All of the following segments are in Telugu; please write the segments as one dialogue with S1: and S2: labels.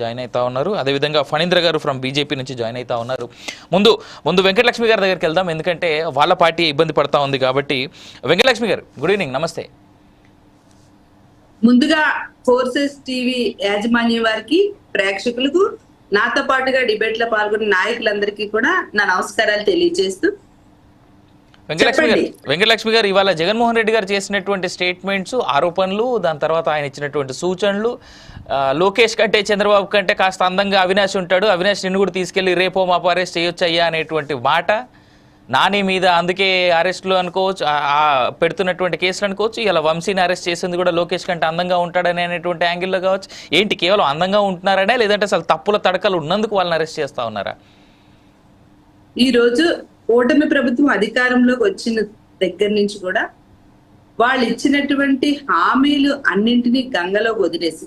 S1: జాయిన్ అవుతా ఉన్నారు. అదేవిధంగా ఫణీంద్ర గారు ఫ్రమ్ బీజేపీ నుంచి జాయిన్ అవుతా ఉన్నారు. ముందు ముందు వెంకటలక్ష్మి గారి దగ్గరికి వెళ్దాం. ఎందుకంటే వాళ్ళ పార్టీ ఇబ్బంది పడతా ఉంది కాబట్టి. వెంకటలక్ష్మి గారు గుడ్ ఈవినింగ్ నమస్తే.
S2: ముందుగా ఫోర్సెస్ టీవీ యాజమాన్యం వారికి ప్రేక్షకులకు నాతో పాటుగా డిబేట్లో పాల్గొన్న నాయకులందరికీ కూడా నా నమస్కారాలు తెలియజేస్తూ
S1: వెంకటలక్ష్మి గారు. వెంకటలక్ష్మి గారు ఇవాళ జగన్మోహన్ రెడ్డి గారు చేసినటువంటి స్టేట్మెంట్స్ ఆరోపణలు దాని తర్వాత ఆయన ఇచ్చినటువంటి సూచనలు లోకేష్ కంటే చంద్రబాబు కంటే కాస్త అందంగా అవినాష్ ఉంటాడు. అవినాష్ నిన్ను కూడా తీసుకెళ్ళి రేపో మాపో అరెస్ట్ చేయొచ్చు అయ్యా అనేటువంటి మాట. నాని మీద అందుకే అరెస్టులు అనుకోవచ్చు పెడుతున్నటువంటి కేసులు అనుకోవచ్చు. ఇలా వంశీని అరెస్ట్ చేసింది కూడా లోకేష్ కంటే అందంగా ఉంటాడని అనేటువంటి యాంగిల్లో కావచ్చు. ఏంటి కేవలం అందంగా ఉంటున్నారనే లేదంటే అసలు తప్పుల తడకలు ఉన్నందుకు వాళ్ళని అరెస్ట్ చేస్తా ఉన్నారా?
S2: ఈ రోజు కూటమి ప్రభుత్వం అధికారంలోకి వచ్చిన దగ్గర నుంచి కూడా వాళ్ళు ఇచ్చినటువంటి హామీలు అన్నింటినీ గంగలోకి వదిలేసి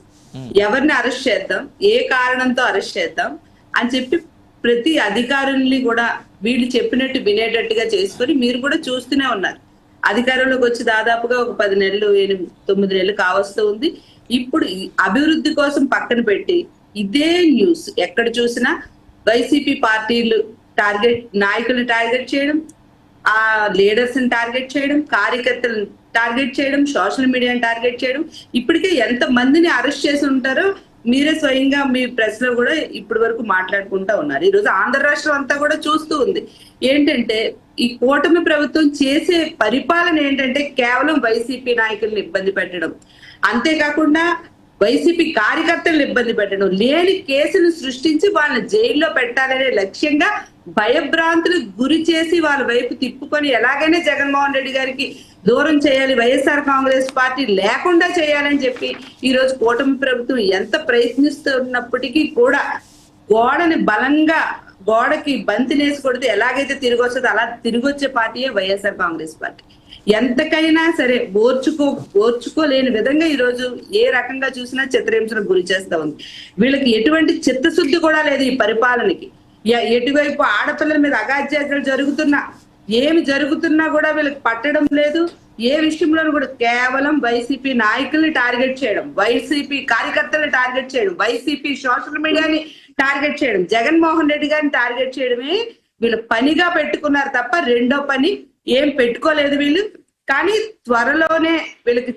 S2: ఎవరిని అరెస్ట్ చేద్దాం ఏ కారణంతో అరెస్ట్ చేద్దాం అని చెప్పి ప్రతి అధికారుల్ని కూడా వీళ్ళు చెప్పినట్టు వినేటట్టుగా చేసుకొని మీరు కూడా చూస్తూనే ఉన్నారు. అధికారంలోకి వచ్చి దాదాపుగా ఒక పది నెలలు ఎనిమిది తొమ్మిది నెలలు కావస్తూ ఉంది. ఇప్పుడు అభివృద్ధి కోసం పక్కన పెట్టి ఇదే న్యూస్ ఎక్కడ చూసినా వైసీపీ పార్టీలు టార్గెట్ నాయకులను టార్గెట్ చేయడం ఆ లీడర్స్ని టార్గెట్ చేయడం కార్యకర్తలను టార్గెట్ చేయడం సోషల్ మీడియాని టార్గెట్ చేయడం. ఇప్పటికే ఎంత మందిని అరెస్ట్ చేసి ఉంటారో మీరే స్వయంగా మీ ప్రెస్లో కూడా ఇప్పటి వరకు మాట్లాడుకుంటా ఉన్నారు. ఈ రోజు ఆంధ్ర రాష్ట్రం అంతా కూడా చూస్తూ ఉంది. ఏంటంటే ఈ కూటమి ప్రభుత్వం చేసే పరిపాలన ఏంటంటే కేవలం వైసీపీ నాయకులను ఇబ్బంది పెట్టడం. అంతేకాకుండా వైసీపీ కార్యకర్తలను ఇబ్బంది పెట్టడం లేని కేసులు సృష్టించి వాళ్ళని జైల్లో పెట్టాలనే లక్ష్యంగా భయభ్రాంతులకు గురి చేసి వాళ్ళ వైపు తిప్పుకొని ఎలాగైనా జగన్మోహన్ రెడ్డి గారికి దూరం చేయాలి వైఎస్ఆర్ కాంగ్రెస్ పార్టీ లేకుండా చేయాలని చెప్పి ఈ రోజు కూటమి ప్రభుత్వం ఎంత ప్రయత్నిస్తున్నప్పటికీ కూడా గోడని బలంగా గోడకి బంతినేసి కొడితే ఎలాగైతే తిరిగి వస్తుందో అలా తిరిగి వచ్చే పార్టీయే వైఎస్ఆర్ కాంగ్రెస్ పార్టీ. ఎంతకైనా సరే ఓర్చుకో ఓర్చుకోలేని విధంగా ఈ రోజు ఏ రకంగా చూసినా చిత్రహింసలకు గురి చేస్తా ఉంది. వీళ్ళకి ఎటువంటి చిత్తశుద్ధి కూడా లేదు ఈ పరిపాలనకి. ఎటువైపు ఆడపిల్లల మీద అగాధ్యాలు జరుగుతున్నా ఏమి జరుగుతున్నా కూడా వీళ్ళకి పట్టడం లేదు. ఏ విషయంలోనూ కూడా కేవలం వైసీపీ నాయకుల్ని టార్గెట్ చేయడం వైసీపీ కార్యకర్తల్ని టార్గెట్ చేయడం వైసీపీ సోషల్ మీడియాని టార్గెట్ చేయడం జగన్మోహన్ రెడ్డి గారిని టార్గెట్ చేయడమే వీళ్ళు పనిగా పెట్టుకున్నారు తప్ప రెండో పని ఏం పెట్టుకోలేదు వీళ్ళు. కానీ త్వరలోనే వీళ్ళకి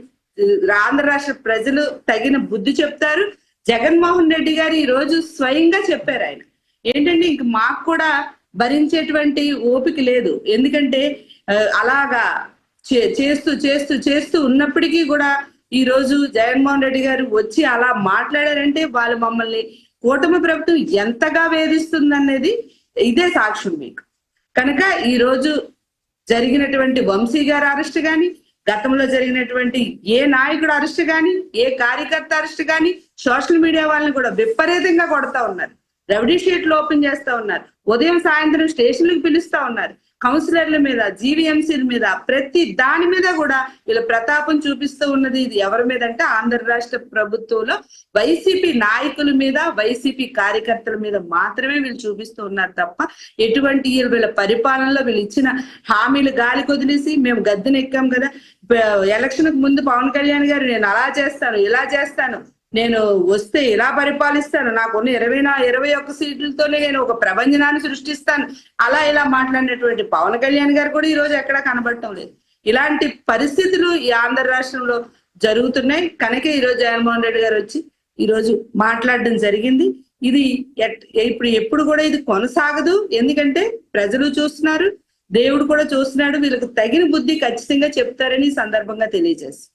S2: ఆంధ్ర రాష్ట్ర ప్రజలు తగిన బుద్ధి చెప్తారు. జగన్మోహన్ రెడ్డి గారు ఈ రోజు స్వయంగా చెప్పారు ఆయన. ఏంటంటే ఇంక మాకు కూడా భరించేటువంటి ఓపిక లేదు. ఎందుకంటే అలాగా చే- చేస్తూ చేస్తూ చేస్తూ ఉన్నప్పటికీ కూడా ఈ రోజు జగన్మోహన్ రెడ్డి గారు వచ్చి అలా మాట్లాడారంటే వాళ్ళు మమ్మల్ని కూటమి ప్రభుత్వం ఎంతగా వేధిస్తుందనేది ఇదే సాక్ష్యం మీకు. కనుక ఈ రోజు జరిగినటువంటి వంశీ గారి అరెస్ట్ గాని గతంలో జరిగినటువంటి ఏ నాయకుడు అరెస్ట్ గాని ఏ కార్యకర్త అరెస్ట్ గాని సోషల్ మీడియా వాళ్ళని కూడా విపరీతంగా కొడతా ఉన్నారు. రౌడీ షీట్లు ఓపెన్ చేస్తా ఉన్నారు. ఉదయం సాయంత్రం స్టేషన్లకు పిలుస్తా ఉన్నారు. కౌన్సిలర్ల మీద జీవీఎంసీల మీద ప్రతి దాని మీద కూడా వీళ్ళ ప్రతాపం చూపిస్తూ ఉన్నది. ఇది ఎవరి మీద అంటే ఆంధ్ర రాష్ట్ర ప్రభుత్వంలో వైసీపీ నాయకుల మీద వైసీపీ కార్యకర్తల మీద మాత్రమే వీళ్ళు చూపిస్తూ ఉన్నారు తప్ప ఎటువంటి వీళ్ళ పరిపాలనలో వీళ్ళు ఇచ్చిన హామీలు గాలి కొదిలేసి మేము గద్దెనెక్కాం కదా. ఎలక్షన్కు ముందు పవన్ కళ్యాణ్ గారు నేను అలా చేస్తాను ఇలా చేస్తాను నేను వస్తే ఎలా పరిపాలిస్తాను? నాకున్న ఇరవై నా ఇరవై ఒక్క సీట్లతోనే నేను ఒక ప్రభంజనాన్ని సృష్టిస్తాను. అలా ఇలా మాట్లాడినటువంటి పవన్ కళ్యాణ్ గారు కూడా ఈ రోజు ఎక్కడా కనబడటం లేదు. ఇలాంటి పరిస్థితులు ఈ ఆంధ్ర రాష్ట్రంలో జరుగుతున్నాయి. కనుక ఈ రోజు జగన్మోహన్ రెడ్డి గారు వచ్చి ఈ రోజు మాట్లాడడం జరిగింది. ఇది ఇప్పుడు ఎప్పుడు కూడా ఇది కొనసాగదు. ఎందుకంటే ప్రజలు చూస్తున్నారు దేవుడు కూడా చూస్తున్నాడు. వీళ్ళకి తగిన బుద్ధి ఖచ్చితంగా చెప్తారని సందర్భంగా తెలియజేస్తారు